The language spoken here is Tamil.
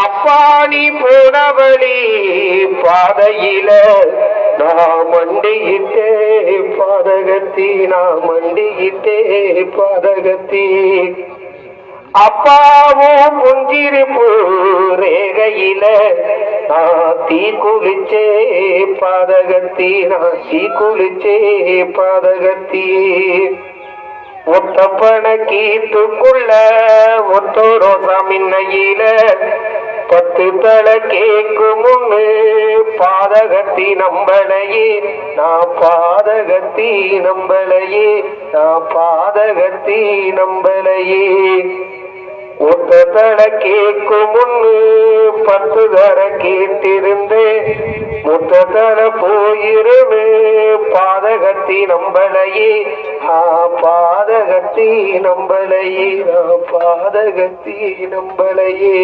அப்பாணி போனவழி பாதையில நான் மண்டியிட்டே பாதகத்தி நான் மண்டியிட்டே பாதகத்தி அப்பாவும் புஞ்சிருப்பு ரேகையில நான் தீ குளிச்சே பாதகத்தி நான் தீ குளிச்சே பாதகத்தி. ஒத்தப்பன கீத்துக்குள்ள ஒத்தோரோ சமின்னையில பத்து தலை கேக்கும் முன்னு பாதகத்தி நம்பளையே நான் பாதகத்தி நம்பளையே நான் பாதகத்தி நம்பளையே ஒத்த தலை முன்னு பத்து தர கேட்டிருந்தேன் முத்த தர போயிருந்து பாதகத்தி நம்பளையே. ஆ பாதகத்தி நம்பளையே. ஆ பாதகத்தி நம்பளையே.